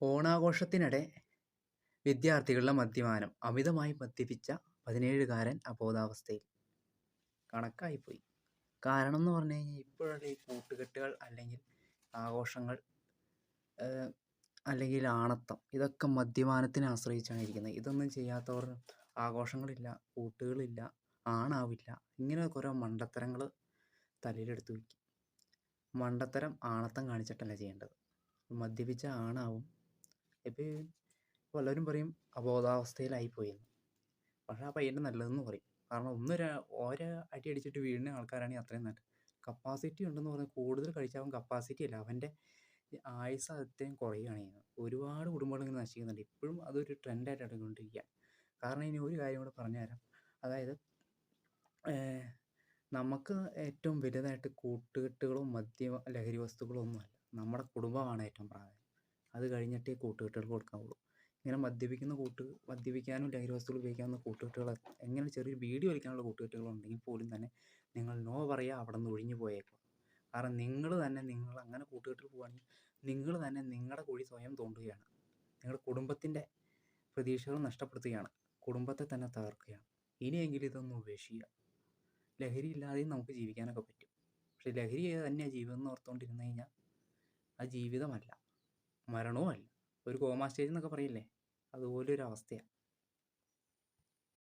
ഓണാഘോഷത്തിനിടെ വിദ്യാർത്ഥികളുടെ മദ്യപാനം അമിതമായി മദ്യപിച്ച പതിനേഴുകാരൻ അബോധാവസ്ഥയിൽ. കണക്കായിപ്പോയി. കാരണം എന്ന് പറഞ്ഞു കഴിഞ്ഞാൽ ഇപ്പോഴുള്ള ഈ കൂട്ടുകെട്ടുകൾ അല്ലെങ്കിൽ ആഘോഷങ്ങൾ അല്ലെങ്കിൽ ആണത്തം ഇതൊക്കെ മദ്യപാനത്തിനെ ആശ്രയിച്ചാണ് ഇരിക്കുന്നത്. ഇതൊന്നും ചെയ്യാത്തവർ ആഘോഷങ്ങളില്ല കൂട്ടുകളില്ല ആണാവില്ല. ഇങ്ങനെ കുറേ മണ്ടത്തരങ്ങൾ തലയിലെടുത്ത് വയ്ക്കും മണ്ടത്തരം ആണത്തം കാണിച്ചിട്ടല്ല ചെയ്യേണ്ടത്. മദ്യപിച്ച ആണാവും ഇപ്പോൾ പലരും പറയും അബോധാവസ്ഥയിലായിപ്പോയി എന്ന് പക്ഷേ ആ പയ്യന്റെ നല്ലതെന്ന് പറയും. കാരണം ഒന്ന് ഒരേ അടി അടിച്ചിട്ട് വീഴുന്ന ആൾക്കാരാണെങ്കിൽ അത്രയും നല്ലത്. കപ്പാസിറ്റി ഉണ്ടെന്ന് പറഞ്ഞാൽ കൂടുതൽ കഴിച്ചാൽ അവൻ കപ്പാസിറ്റി അല്ല. അവന്റെ ആയുസ് അത്രയും കുറയുകയാണ് ചെയ്യുന്നത്. ഒരുപാട് കുടുംബങ്ങൾ ഇങ്ങനെ നശിക്കുന്നുണ്ട്. ഇപ്പോഴും അതൊരു ട്രെൻഡായിട്ട് ഇറങ്ങിക്കൊണ്ടിരിക്കുകയാണ് കാരണം ഇനി ഒരു കാര്യം കൂടെ പറഞ്ഞു തരാം. അതായത് നമുക്ക് ഏറ്റവും വലുതായിട്ട് കൂട്ടുകെട്ടുകളും മദ്യ ലഹരി വസ്തുക്കളും ഒന്നുമല്ല നമ്മുടെ കുടുംബമാണ് ഏറ്റവും പ്രാധാന്യം. അത് കഴിഞ്ഞിട്ടേ കൂട്ടുകെട്ടുകൾ കൊടുക്കാവുള്ളൂ. ഇങ്ങനെ മദ്യപിക്കുന്ന കൂട്ട് മദ്യപിക്കാനും ലഹരി വസ്തുക്കൾ ഉപയോഗിക്കാവുന്ന കൂട്ടുകെട്ടുകൾ എങ്ങനെ ചെറിയൊരു വീഡിയോ വലിക്കാനുള്ള കൂട്ടുകെട്ടുകൾ ഉണ്ടെങ്കിൽ പോലും തന്നെ നിങ്ങൾ നോ പറയുക അവിടെ നിന്ന് ഒഴിഞ്ഞു പോയേക്കും കാരണം നിങ്ങൾ തന്നെ നിങ്ങൾ അങ്ങനെ കൂട്ടുകെട്ടിൽ പോവുകയാണെങ്കിൽ നിങ്ങൾ തന്നെ നിങ്ങളുടെ കുഴി സ്വയം തോണ്ടുകയാണ്. നിങ്ങളുടെ കുടുംബത്തിന്റെ പ്രതീക്ഷകൾ നഷ്ടപ്പെടുത്തുകയാണ്. കുടുംബത്തെ തന്നെ തകർക്കുകയാണ്. ഇനിയെങ്കിലും ഇതൊന്ന് ഉപേക്ഷിക്കുക. ലഹരി ഇല്ലാതെയും നമുക്ക് ജീവിക്കാനൊക്കെ പറ്റും. പക്ഷേ ലഹരി തന്നെയാണ് ജീവിതം എന്ന് ഓർത്തുകൊണ്ടിരുന്നു കഴിഞ്ഞാൽ ആ ജീവിതമല്ല. മരണവും അല്ല ഒരു കോമാ സ്റ്റേജ് എന്നൊക്കെ പറയില്ലേ? അതുപോലെ ഒരു അവസ്ഥയാണ്